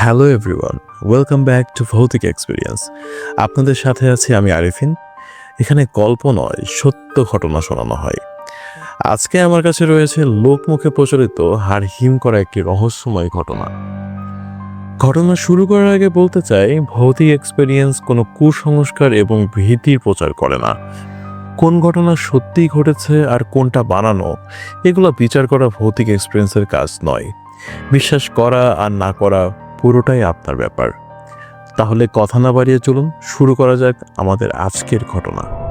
Hello everyone, welcome back to ভৌতিক experience. আপনাদের সাথে আছি আমি আরিফিন। এখানে গল্প নয়, সত্য ঘটনা শোনানো হয়। আজকে আমার কাছে রয়েছে লোকমুখে প্রচলিত হার হিম করা একটি রহস্যময় ঘটনা। ঘটনা শুরু করার আগে বলতে চাই, ভৌতিক এক্সপিরিয়েন্স কোনো কুসংস্কার এবং ভীতির প্রচার করে না। কোন ঘটনা সত্যিই ঘটেছে আর কোনটা বানানো, এগুলো বিচার করা ভৌতিক এক্সপিরিয়েন্সের কাজ নয়। বিশ্বাস করা আর না করা পুরোটাই আপনার ব্যাপার। তাহলে কথা না বাড়িয়ে চলুন, শুরু করা যাক আমাদের আজকের ঘটনা।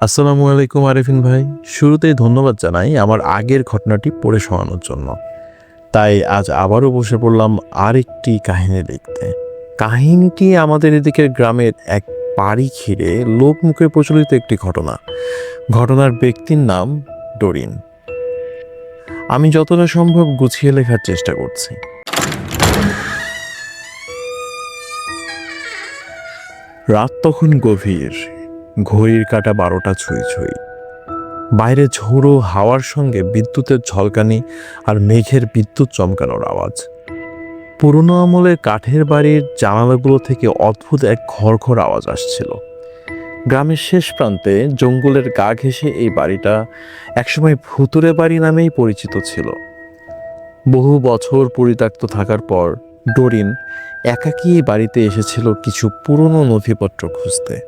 আসসালামু আলাইকুম আরিফিন ভাই। শুরুতেই ধন্যবাদ জানাই আমার আগের ঘটনাটি পড়ে শোনানোর জন্য। তাই আজ আবারও বসে পড়লাম আরেকটি কাহিনী লিখতে কাহিনীটি আমাদের এদিকের গ্রামের এক বাড়ি ঘিরে লোকমুখে প্রচলিত একটি ঘটনা। ঘটনার ব্যক্তির নাম ডোরিন। আমি যতটা সম্ভব গুছিয়ে লেখার চেষ্টা করছি। রাত তখন গভীর। ঘড়ির কাটা বারোটা ছুঁই ছুঁই। বাইরে ঝোড়ো হাওয়ার সঙ্গে বিদ্যুতের ঝলকানি আর মেঘের বিদ্যুৎ চমকানোর আওয়াজ। পুরনো আমলের কাঠের বাড়ির জানালাগুলো থেকে অদ্ভুত এক খড়খড় আওয়াজ আসছিল। গ্রামের শেষ প্রান্তে জঙ্গলের গা ঘেঁষে এই বাড়িটা একসময় ভুতুরে বাড়ি নামেই পরিচিত ছিল। বহু বছর পরিত্যক্ত থাকার পর ডোরিন একাকী বাড়িতে এসেছিল কিছু পুরনো নথিপত্র খুঁজতে।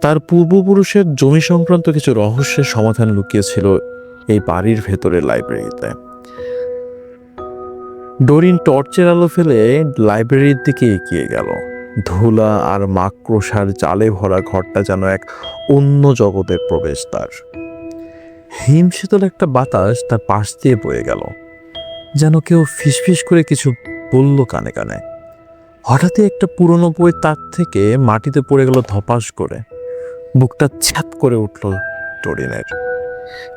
তার পূর্বপুরুষের জমি সংক্রান্ত কিছু রহস্যের সমাধান লুকিয়েছিল এই বাড়ির ভেতরের লাইব্রেরিতে। ডোরিন টর্চের আলো ফেলে লাইব্রেরির দিকে এগিয়ে গেল। ধুলা আর মাক্রোসার জালে ভরা ঘরটা যেন এক অন্য জগতের প্রবেশদ্বার। হিমশীতল একটা বাতাস তার পাশ দিয়ে বয়ে গেল। যেন কেউ ফিসফিস করে কিছু বলল কানে কানে। হঠাৎই একটা পুরনো বই তার থেকে মাটিতে পড়ে গেল ধপাস করে। বুকটা ছ্যাত করে উঠল টরিনের।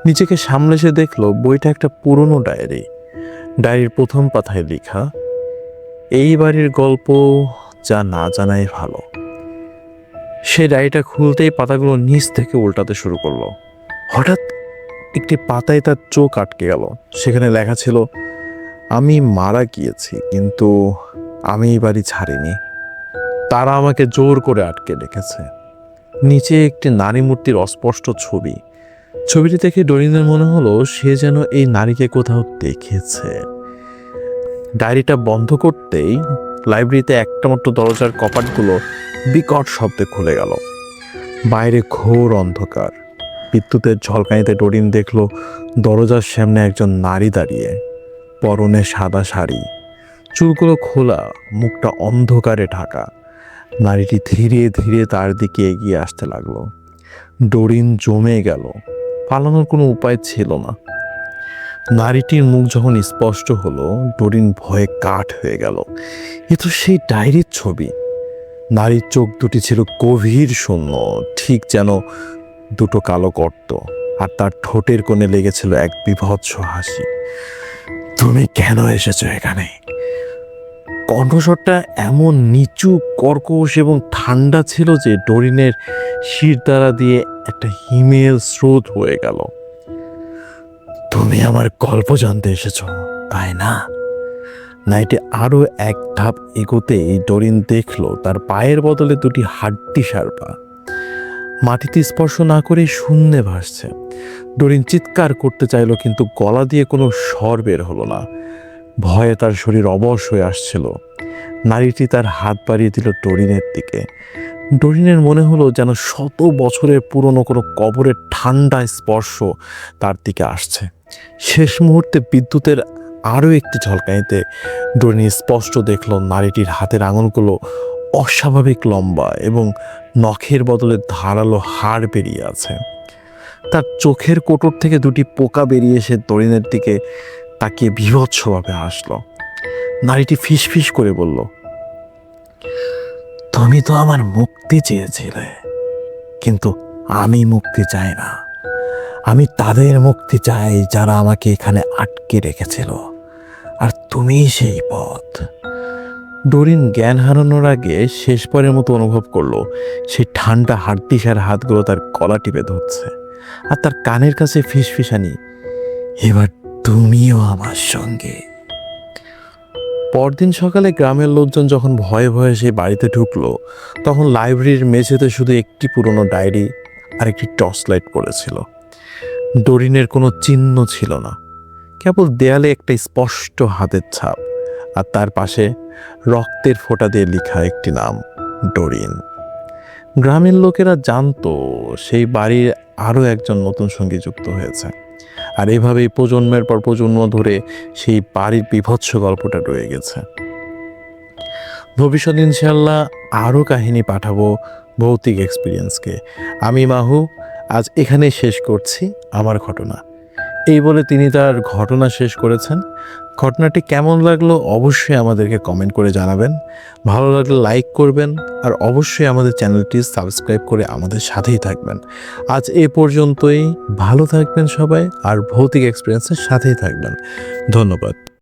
নিজেকে সামলে সে দেখল বইটা একটা পুরনো ডায়েরি। ডায়েরির প্রথম পাতায় লেখা, এই বাড়ির গল্প যা না জানাই ভালো। সে ডায়েরিটা খুলতেই পাতাগুলো নিচ থেকে উল্টাতে শুরু করল। হঠাৎ একটি পাতায় তার চোখ আটকে গেল। সেখানে লেখা ছিল, আমি মারা গিয়েছি, কিন্তু আমি এই বাড়ি ছাড়িনি। তারা আমাকে জোর করে আটকে রেখেছে। নিচে একটি নারী মূর্তির অস্পষ্ট ছবি। ছবিটি দেখে ডরিনের মনে হলো, সে যেন এই নারীকে কোথাও দেখেছে। ডায়েরিটা বন্ধ করতেই লাইব্রেরিতে একটা মাত্র দরজার কপাটগুলো বিকট শব্দে খুলে গেল। বাইরে ঘোর অন্ধকার। বিদ্যুতের ঝলকানিতে ডরিন দেখল দরজার সামনে একজন নারী দাঁড়িয়ে, পরনে সাদা শাড়ি। চুলগুলো খোলা, মুখটা অন্ধকারে ঢাকা। নারীটি ধীরে ধীরে তার দিকে এগিয়ে আসতে লাগল। ডরিন জমে গেল। পালানোর কোনো উপায় ছিল না। নারীটির মুখ যখন স্পষ্ট হলো, ডরিন ভয়ে কাঠ হয়ে গেল। এ তো সেই ডায়েরির ছবি। নারীর চোখ দুটি ছিল গভীর শূন্য, ঠিক যেন দুটো কালো গর্ত, আর তার ঠোঁটের কোণে লেগেছিল এক বিভৎস হাসি। তুমি কেন এসেছ এখানে? কণ্ঠস্বরটা এমন নিচু, কর্কশ এবং ঠান্ডা ছিল যে ডরিনের শির দ্বারা দিয়ে একটা হিমেল স্রোত হয়ে গেল। তুমি আমার গল্প জানতে এসেছ। তাই না? নাইটে আরও এক ধাপ এগোতেই ডরিন দেখল তার পায়ের বদলে দুটি হাড্ডি সারপা। মাটিতে স্পর্শ না করে শূন্যে ভাসছে। ডরিন চিৎকার করতে চাইলো, কিন্তু গলা দিয়ে কোনো স্বর বের হলো না। ভয়ে তার শরীর অবশ হয়ে আসছিল। নারীটি তার হাত বাড়িয়ে দিল ডরিনের দিকে। ডরিনের মনে হলো যেন শত বছরের পুরনো কোনো কবরের ঠান্ডা স্পর্শ তার দিকে আসছে। শেষ মুহূর্তে বিদ্যুতের আরও একটি ঝলকানিতে ডরিন স্পষ্ট দেখল নারীটির হাতের আঙুলগুলো অস্বাভাবিক লম্বা এবং নখের বদলে ধারালো হাড় বেরিয়ে আছে। তার চোখের কোটর থেকে দুটি পোকা বেরিয়ে এসে দরিনের দিকে তাকিয়ে বিভৎসভাবে হাসল। নারীটি ফিসফিস করে বলল, তুমি তো আমার মুক্তি চেয়েছিলে, কিন্তু আমি মুক্তি চাই না। আমি তাদের মুক্তি চাই যারা আমাকে এখানে আটকে রেখেছিল। আর তুমি সেই পথ। ডোরিন জ্ঞান হারানোর আগে শেষবারের মতো অনুভব করল সেই ঠান্ডা হাড্ডিসার হাতগুলো তার গলা টিপে ধরছে, আর তার কানের কাছে ফিসফিসানি, এবার তুমিও আমার সঙ্গে। পরদিন সকালে গ্রামের লোকজন যখন ভয়ে ভয়ে সেই বাড়িতে ঢুকলো, তখন লাইব্রেরির মেঝেতে শুধু একটি পুরনো ডায়েরি আর একটি টর্চ লাইট পড়েছিল। ডরিনের কোনো চিহ্ন ছিল না। কেবল দেয়ালে একটা স্পষ্ট হাতের ছাপ আর তার পাশে রক্তের ফোঁটা দিয়ে লেখা একটি নাম, ডরিন। গ্রামের লোকেরা জানতো সেই বাড়ির আরও একজন নতুন সঙ্গী যুক্ত হয়েছে। আর এভাবেই প্রজন্মের পর প্রজন্ম ধরে সেই বাড়ির বিভৎস গল্পটা রয়ে গেছে। ভবিষ্যৎ ইনশাল্লাহ আরও কাহিনী পাঠাবো, ভৌতিক এক্সপিরিয়েন্সকে আমি মাহু আজ এখানেই শেষ করছি আমার ঘটনা। এই বলে তিনি তার ঘটনা শেষ করেছেন। ঘটনাটি কেমন লাগল অবশ্যই আমাদেরকে কমেন্ট করে জানাবেন। ভালো লাগলে লাইক করবেন আর অবশ্যই আমাদের চ্যানেলটি সাবস্ক্রাইব করে আমাদের সাথেই থাকবেন। আজ এ পর্যন্তই। ভালো থাকবেন সবাই আর ভৌতিক এক্সপিরিয়েন্সের সাথেই থাকবেন। ধন্যবাদ।